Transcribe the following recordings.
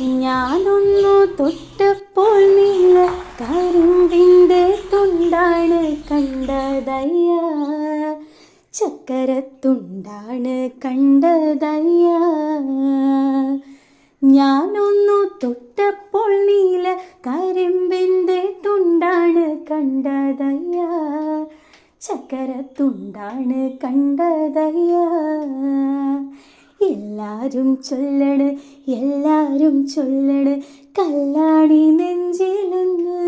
ഞാനൊന്നു തൊട്ടപ്പോൾ നീല കരുമ്പിന്റെ തുണ്ടാണ് കണ്ടതയ്യ. ചക്കരത്തുണ്ടാണ് കണ്ടതയ്യ. ഞാനൊന്നു തൊട്ടപ്പോൾ നീല കരിമ്പിന്റെ തുണ്ടാണ് കണ്ടതയ്യ. ചക്കരത്തുണ്ടാണ് കണ്ടതയ്യ. എല്ലാരും ചൊല്ലണ് എല്ലാരും ചൊല്ലണ്. കല്ലാണി നെഞ്ചിലെന്ന്.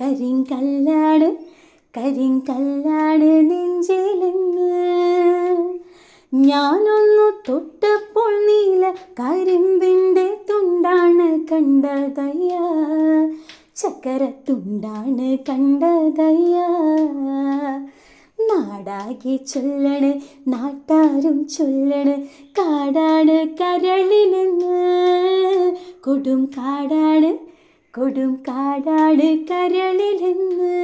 കരിങ്കല്ലാണ് കരിങ്കല്ലാണ് നെഞ്ചിലൊന്ന്. ഞാനൊന്നു തൊട്ടപ്പോൾ നീല കരിമ്പിന്റെ തുണ്ടാണ് കണ്ടതയ്യ. ചക്കരത്തുണ്ടാണ് കണ്ടതയ്യ. നാടാകെ ചൊല്ലണ് നാട്ടാരും ചൊല്ലണ് കാടാണ് കരളിലെന്ന് കൊടും കാടാണ് കൊടും കാടാണ് കരളിലെന്ന്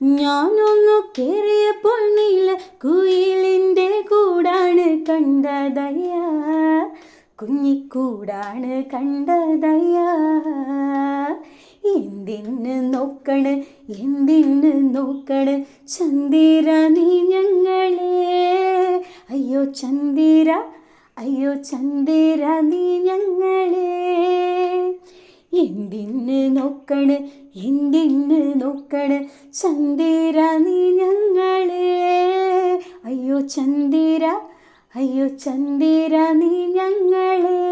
ഞാനൊന്നു കയറിയപ്പോൾ നീല കുയിലിന്റെ കൂടാണ് കണ്ടതയ്യ. കുഞ്ഞിക്കൂടാണ് കണ്ടതയ്യ. എന്തിന് നോക്കണ്? എന്തിന് നോക്കണ്? ചന്ദിര നീ ഞങ്ങളെ. അയ്യോ ചന്ദിര അയ്യോ ചന്ദിര നീ ഞങ്ങളെ. എന്തിന് നോക്കണ്? എന്തിന് നോക്കണ്? ചന്ദിര നീ ഞങ്ങളെ. അയ്യോ ചന്ദിര അയ്യോ ചന്ദിര നീ ഞങ്ങളെ.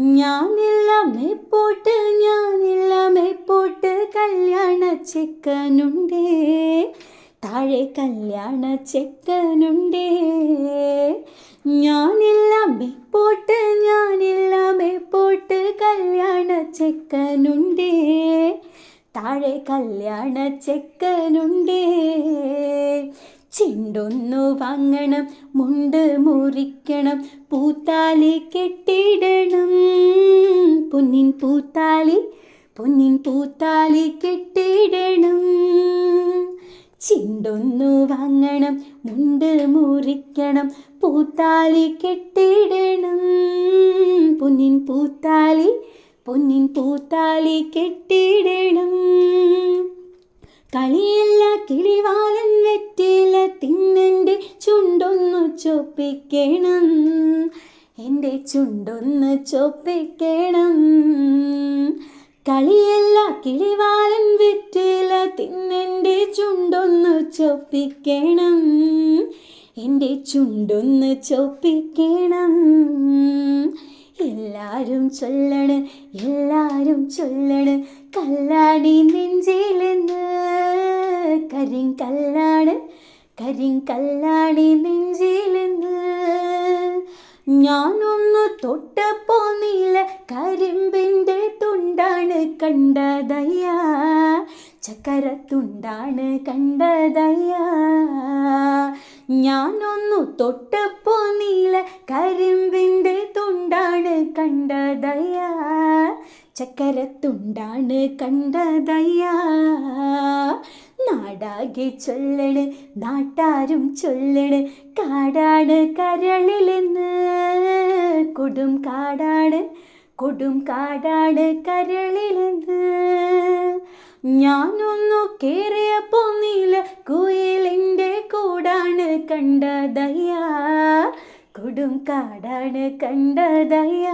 ഞാനില്ല മേപ്പോട്ട് കല്യാണ ചെക്കനുണ്ടേ. താഴെ കല്യാണ ചെക്കനുണ്ടേ. ഞാനില്ലാമേ പോട്ട് ഞാനില്ലാമേ പോട്ട് കല്യാണ ചെക്കനുണ്ടേ. താഴെ കല്യാണ ചെക്കനുണ്ടേ. ചെണ്ടൊന്നു വാങ്ങണം മുണ്ട് മുറിക്കണം പൂത്താലി കെട്ടിടണം. പൊന്നിൻ പൂത്താലി പൊന്നിൻ പൂത്താലി കെട്ടിടണം. ചിണ്ടൊന്നു വാങ്ങണം മുണ്ട് മുറിക്കണം പൂത്താലി കെട്ടിടണം. പൊന്നിൻ പൂത്താലി പൊന്നിൻ പൂത്താലി കെട്ടിടണം. കളിയല്ല കിളിവാലൻ വെറ്റില തിന്നെന്റെ ചുണ്ടൊന്നു ചൊപ്പിക്കണം. എന്റെ ചുണ്ടൊന്ന് ചൊപ്പിക്കണം. കളിയല്ല കിളിവാലൻ വിറ്റില തിന്നെന്റെ ചുണ്ടൊന്ന് ചൊപ്പിക്കണം. എന്റെ ചുണ്ടൊന്ന് ചൊപ്പിക്കണം. എല്ലാരും ചൊല്ലണ് എല്ലാരും ചൊല്ലണ് കല്ലാടി നെഞ്ചിലെന്ന്. കരിങ്കല്ലാണ് കരിങ്കല്ലാടി നെഞ്ചിലെന്ന്. ഞാനൊന്ന് തൊട്ടപ്പോ കണ്ടതയ്യ. ചക്കരത്തുണ്ടാണ് കണ്ടതയ്യാ. ഞാനൊന്നു തൊട്ടപ്പോ നീല കരിമ്പിന്റെ തുണ്ടാണ് കണ്ടതയ്യാ. ചക്കരത്തുണ്ടാണ് കണ്ടതയ്യാ. നാടാകെ ചൊല്ലണ് നാട്ടാരും ചൊല്ലണ് കാടാണ് കരളിലെന്ന്. കൊടും കാടാണ് കൊടും കാടാണ് കരളിലെന്ന്. ഞാനൊന്നു കേറിയ നീല കുയിലിന്റെ കൂടാണ് കണ്ടതയ്യ. കൊടും കാടാണ് കണ്ടതയ്യ.